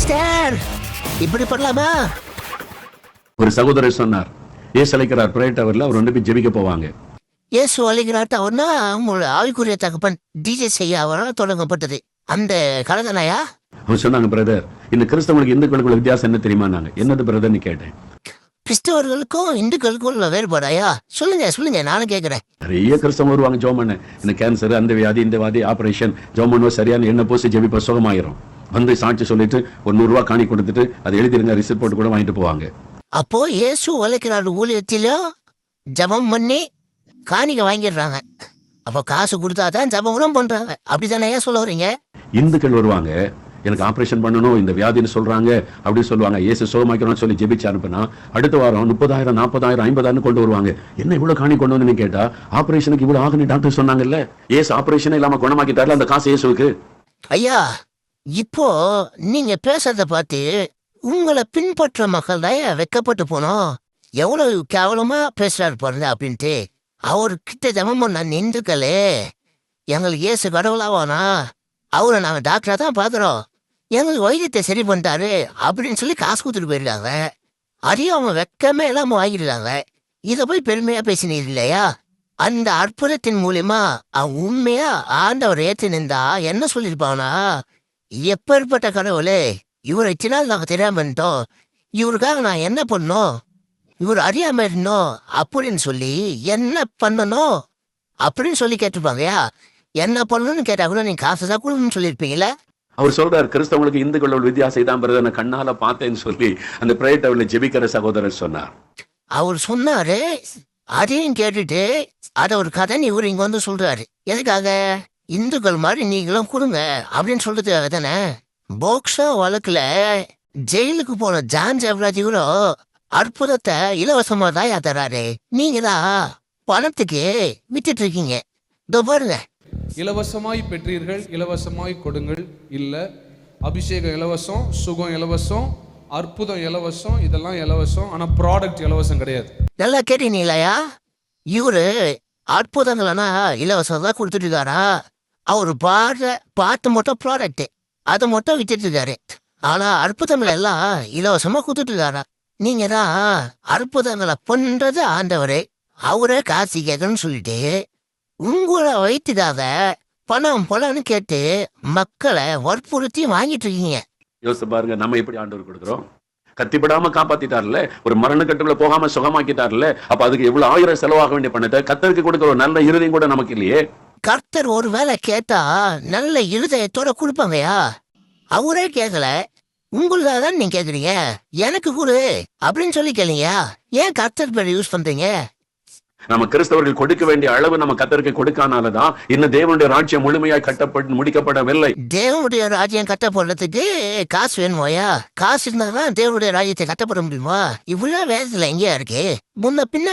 Pastor இப்படி பண்ணலாமா? ஒரு சகோதரர் சொன்னார் ஏசு அழைக்கிறார் பிரேயர் டவர்ல அவர் ரெண்டு பேர் ஜெபிக்க போவாங்க. இயேசு அழைக்கிறார் அவர்னா உங்களோட ஆவிக்குரிய தகப்பன் டிஜே செய்ய அவரால் தொடங்கப்பட்டது. அந்த கலந்தனாயா அவர் சொன்னாங்க பிரதர் இந்த கிறிஸ்தவங்களுக்கு இந்துக்களுக்குள்ள வித்தியாசம் என்ன தெரியுமா? நாங்க என்னது பிரதர்னு கேட்டேன். கிறிஸ்தவர்களுக்கும் இந்துக்களுக்கும் உள்ள வேறுபாடாயா? சொல்லுங்க சொல்லுங்க நானும் கேட்கிறேன் நிறைய கிறிஸ்தவங்க வருவாங்க ஜோம் பண்ண இந்த கேன்சர் அந்த வியாதி இந்த வியாதி ஆபரேஷன் ஜோம் பண்ணுவோம் சரியான எண்ணெய் பூசி ஜெபிப்ப சுகமாயிரும். வந்து சாட்சி சொல்லிட்டு ஒரு நூறு ரூபாய் காணி கொடுத்துட்டு அதை எழுதிருங்க ரிசிப்ட் போட்டு கூட வாங்கிட்டு போவாங்க. அப்போ இயேசு உழைக்கிறார் ஊழியத்திலும் ஜெபம் பண்ணி காணிக்க வாங்கிடுறாங்க. அப்போ காசு கொடுத்தா தான் ஜபங்களும் பண்றாங்க. அப்படிதானே சொல்ல வரீங்க இந்துக்கள் வருவாங்க. எனக்கு ஆபரேஷன் பண்ணணும் இந்த வியாதின்னு சொல்றாங்க அப்படின்னு சொல்லுவாங்க. ஏசு சுகமாக்கணும்னு சொல்லி ஜெபிச்சு அனுப்புனா அடுத்த வாரம் முப்பதாயிரம் நாற்பதாயிரம் ஐம்பதாயிரம் கொண்டு வருவாங்க. என்ன இவ்வளவு காணி கொண்டு வந்து கேட்டா ஆபரேஷனுக்கு இவ்வளவு ஆகுன்னு டாக்டர் சொன்னாங்கல்ல? ஏசு ஆபரேஷனே இல்லாம குணமாக்கிட்டார்ல அந்த காசு இயேசுவுக்கு? ஐயா இப்போ நீங்க பேசுறத பார்த்து உங்களை பின்பற்ற மக்கள் தான் வெக்கப்பட்டு போனோம்? எவ்வளவு கேவலமா பேசுறாரு பாருங்க அப்படின்ட்டு. அவர்கிட்ட ஜெபம் நான் நின்றுக்களே எங்களுக்கு ஏசு கடவுளாவானா அவரை நாங்கள் டாக்டரா தான் பார்க்குறோம். எங்களுக்கு வைத்தியத்தை சரி பண்ணிட்டாரு அப்படின்னு சொல்லி காசு கொடுத்துட்டு போயிருக்காங்க. அதையும் அவங்க வெக்கமே இல்லாம வாங்கிடுறாங்க இதை போய் பெருமையா பேசினீர் இல்லையா? அந்த அற்புதத்தின் மூலியமா அவன் உண்மையா ஆண்டவர் ஏற்றி நின்றா என்ன சொல்லியிருப்பானா? எப்பேற்பட்ட கடவுளே இவரை இத்தினால் நாங்க தெரியாம இருந்தோம்? இவருக்காக நான் என்ன பண்ணோம் இவர் அறியாம இருந்தோம் அப்படின்னு சொல்லி என்ன பண்ணணும்? அப்படின்னு சொல்லி கேட்டிருப்பாங்கயா என்ன பண்ணணும்னு கேட்டா கூட நீங்க காசு தான் கொடுக்கணும்னு சொல்லியிருப்பீங்களே அவர் சொல்றார் கிறிஸ்தவங்களுக்கு இந்துக்களோட வித்தியாசம் இதான் பிரதர் நான் கண்ணால பார்த்தேன்னு சொல்லி அந்த பிரேயர் டவர்ல ஜெபிக்கிற சகோதரர் சொன்னார். அவர் சொன்னாரு அதையும் கேட்டுட்டு அத ஒரு கதை இவர் இங்க வந்து சொல்றாரு. எதுக்காக? இந்துக்கள் மாதிரி நீங்களும் கொடுங்க அப்படின்னு சொல்றதுக்காக தானே? போக்ஸா வழக்குல ஜெயிலுக்கு போன ஜான் ஜெவராஜ் கூட அற்புதத்தை இலவசமா தான் தராரு நீங்க தான் பணத்துக்கு வித்துட்டு இருக்கீங்க. இதோ பாருங்க. இலவசமாய் பெற்றீர்கள் இலவசமாய் கொடுங்கள். இல்லை அபிஷேகம் இலவசம் சுகம் இலவசம் அற்புதம் இலவசம் இதெல்லாம் இலவசம் ஆனால் ப்ராடக்ட் இலவசம் கிடையாது. நல்லா கேட்டீங்களா இவரு அற்புதங்களனா இலவசம் தான் கொடுத்துட்டு இருக்காரா? அவர் பாடுற பாட்டு மட்டும் ப்ராடக்ட்டு அதை மட்டும் வித்துட்டு இருக்காரு. ஆனா அற்புதங்கள் எல்லாம் இலவசமா கொடுத்துட்டு இருக்காரா? நீங்க தான் அற்புதங்களை பண்றது ஆண்டவரே. அவரே காசு கேட்கணும்னு சொல்லிட்டு உங்களை வைத்துக்காக பணம் பணம்னு கேட்டு மக்களை வற்புறுத்தி வாங்கிட்டு இருக்கீங்க. யோசிச்சு பாருங்க நம்ம எப்படி ஆண்டவர் கொடுக்குறோம்? கத்திப்படாம காப்பாத்திட்டார்ல? ஒரு மரண கட்டுல போகாம சுகமாக்கிட்டார்ல? அப்ப அதுக்கு எவ்வளவு ஆயிரம் செலவாக வேண்டிய பணத்தை கத்தருக்கு கொடுக்குற ஒரு நல்ல இறுதியும் கூட நமக்கு இல்லையே. கர்த்தர் ஒரு வேளை கேட்டா நல்ல இருதயத்தோட கொடுப்பாங்கயா அவரே கேட்கல உங்களுக்காக தான் நீங்க கேக்குறீங்க. எனக்கு கொடு. அப்படின்னு சொல்லி கேளுங்கயா ஏன் கர்த்தர் பேர் யூஸ் பண்றீங்க? நம்ம கிறிஸ்தவர்கள் கொடுக்க வேண்டிய அளவு நம்ம கத்தருக்கு கொடுக்கானாலதான் இன்னும் தேவனுடைய ராஜ்யம் முழுமையாய் கட்டப்பட்டு முடிக்கப்படவில்லை. தேவனுடைய ராஜ்யம் கட்டப்படுறதுக்கு காசு வேணுமாயா காசு இருந்தாதான் தேவனுடைய ராஜ்யத்தை கட்டப்பட முடியுமா? இவ்வளவு வேதத்துல எங்கேயா இருக்கு? முன்ன பின்ன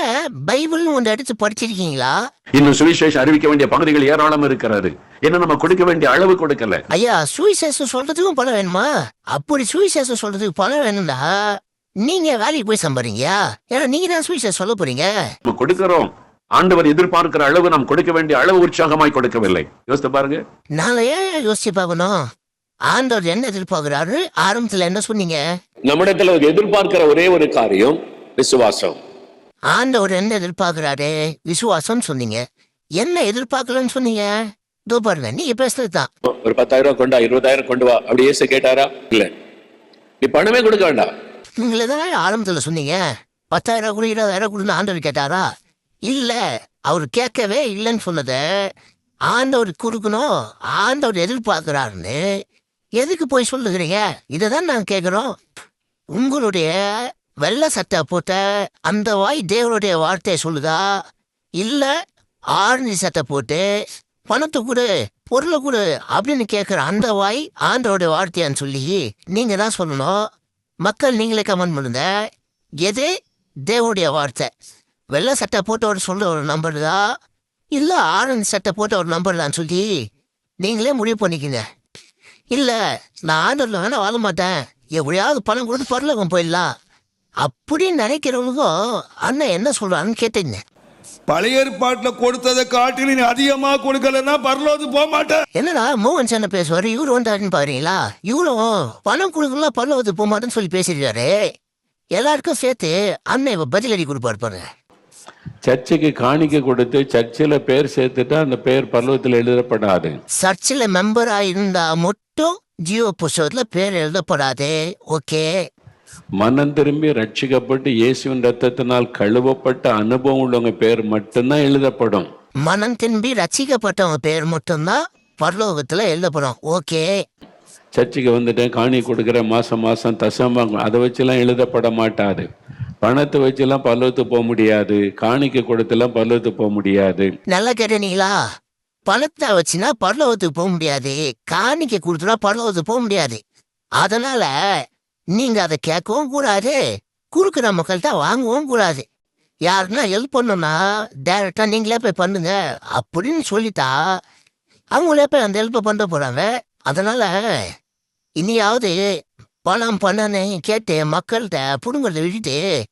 பைபிள்னு ஒன்று எடுத்து படிச்சிருக்கீங்களா? இன்னும் சுவிசேஷம் அறிவிக்க வேண்டிய பகுதிகள் ஏராளம் இருக்கிறது. என்ன நம்ம கொடுக்க வேண்டிய அளவு கொடுக்கல. ஐயா சுவிசேஷம் சொல்றதுக்கும் பணம் வேணுமா? அப்படி சுவிசேஷம் சொல்றதுக்கு பணம் வேணும்டா. நீங்க வேலைக்கு போய் சம்பாறீங்க ஏன்னா நீங்க தான் சுவிசேஷம் சொல்ல போறீங்க. நம்ம கொடுக்கிறோம். ஆண்டவர் எதிர்பார்க்கிற அளவு நாம் கொடுக்க வேண்டிய அளவு உற்சாகமாய் கொடுக்கவில்லை. யோசித்து பாருங்க. நாங்க ஏன் யோசிச்சு பார்க்கணும்? ஆண்டவர் என்ன எதிர்பார்க்கிறாரு? ஆரம்பத்துல என்ன சொன்னீங்க? நம்மிடத்துல எதிர்பார்க்கிற ஒரே ஒரு காரியம் விசுவாசம். ஆண்டவர் என்ன எதிர்பார்க்கிறாரு? விசுவாசம் சொன்னீங்க. என்ன எதிர்பார்க்கலன்னு சொன்னீங்க? இதோ பாருங்க நீங்க பேசுறது தான். ஒரு பத்தாயிரம் கொண்டா இருபதாயிரம் கொண்டு வா. அப்படி ஏசு கேட்டாரா? இல்ல. நீ பணமே கொடுக்க வேண்டாம். நீங்களே தான் ஆரம்பத்தில் சொன்னீங்க? பத்தாயிரம் கொடு இருபதாயிரம் கொடுன்னு ஆண்டவர் கேட்டாரா? இல்லை அவர் கேட்கவே இல்லைன்னு சொன்னதை ஆண்டவர் கொடுக்கணும் ஆண்டவர் எதிர்பார்க்குறாருன்னு. எதுக்கு போய் சொல்லுகிறீங்க? இதை தான் நாங்கள் கேட்குறோம். உங்களுடைய வெள்ளை சட்டை போட்ட அந்த வாய் தேவனுடைய வார்த்தையை சொல்லுதா? இல்ல ஆரஞ்சு சட்டை போட்டு பணத்தை கொடு பொருளை கொடு அப்படின்னு கேட்குற அந்த வாய் ஆண்டவருடைய வார்த்தையான்னு சொல்லி நீங்க தான் சொல்லணும். மக்கள் நீங்களே கமெண்ட் பண்ணுங்க. எது? தேவனுடைய வார்த்தை. வெள்ளை சட்டை போட்டு ஒரு சொல்ற ஒரு நம்பர் தான். இல்லை ஆரஞ்சு சட்டை போட்ட ஒரு நம்பர் தான் சொல்லி நீங்களே முடிவு பண்ணிக்கிங்க. இல்லை நான் ஆண்டர்ல வேணால் வாழ மாட்டேன். எப்படியாவது பணம் கொடுத்து பரலகம் போயிடலாம். அப்படின்னு நினைக்கிறவங்களுக்கும் அண்ணன் என்ன சொல்கிறான்னு கேட்டீங்க. பழைய ஏற்பாட்டுல கொடுத்ததை காட்டிலும் நீ அதிகமா கொடுக்கலன்னா பரலோது போக மாட்டேன். என்னடா மோகன் சன்ன பேசுவாரு இவரு வந்தாருன்னு பாருங்களா? இவரும் பணம் கொடுக்கலாம் பரலோகத்துக்கு போக மாட்டேன்னு சொல்லி பேசிருக்காரு எல்லாருக்கும் சேர்த்து அண்ணன் இப்ப பதிலடி கொடுப்பாரு பாருங்க. சர்ச்சுக்கு காணிக்கை கொடுத்து சர்ச்சில் பேர் சேர்த்துட்டா அந்த பேர் பல்லவத்தில் எழுதப்படாது. சர்ச்சில் மெம்பரா இருந்தா மட்டும் ஜீவ புஸ்தகத்துல பேர் எழுதப்படாது. ஓகே மனம் திரும்பி ரட்சிக்கப்பட்டு இயேசுவின் ரத்தத்தினால் கழுவப்பட்ட அனுபவம் உள்ளவங்க பேர் மட்டும்தான் எழுதப்படும். மனம் திரும்பி ரசிக்கப்பட்டவங்க பேர் மட்டும்தான் பரலோகத்துல எழுதப்படும். ஓகே. சர்ச்சுக்கு வந்துட்டேன் காணி கொடுக்குற மாசம் மாசம் தசமாங்க அதை வச்சுலாம் எழுதப்பட மாட்டாது. பணத்தை வச்சுலாம் பல்லவத்துக்கு போக முடியாது. காணிக்கை கொடுத்துலாம் பல்லவத்துக்கு போக முடியாது. நல்லா கேட்டீங்களா? பணத்தை வச்சுனா பரலோகத்துக்கு போக முடியாது. காணிக்கை கொடுத்துனா பரலோகத்துக்கு போக முடியாது. அதனால நீங்க அதை கேட்கவும் கூடாது. கொடுக்குற மக்கள்கிட்ட வாங்கவும் கூடாது. யாருன்னா ஹெல்ப் பண்ணணும்னா டைரக்டா நீங்களே போய் பண்ணுங்க. அப்படின்னு சொல்லிட்டா அவங்களே போய் அந்த ஹெல்ப்பை பண்ண போறாங்க. அதனால இனியாவது பணம் பண்ணனு கேட்டு மக்கள்கிட்ட புடுங்கிறத விட்டுட்டு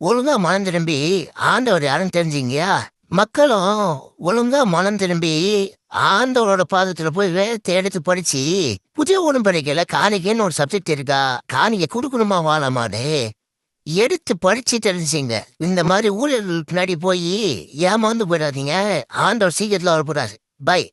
ஒழுங்கா மனம் திரும்பி ஆண்டவர் யாரும் தெரிஞ்சீங்கயா மக்களும் ஒழுங்கா மனம் திரும்பி ஆண்டவரோட பாதத்துல போய் வேதத்தை எடுத்து படிச்சு புதிய உடன்படிக்கையில காணிக்கைன்னு ஒரு சப்ஜெக்ட் இருக்கா? காணிக்கை கொடுக்கணுமா வாழமாடு எடுத்து படிச்சு தெரிஞ்சுங்க இந்த மாதிரி ஊழல் பின்னாடி போய் ஏமாந்து போயிடாதீங்க. ஆண்டவர் சீக்கிரத்துல வரப்போறாரு பை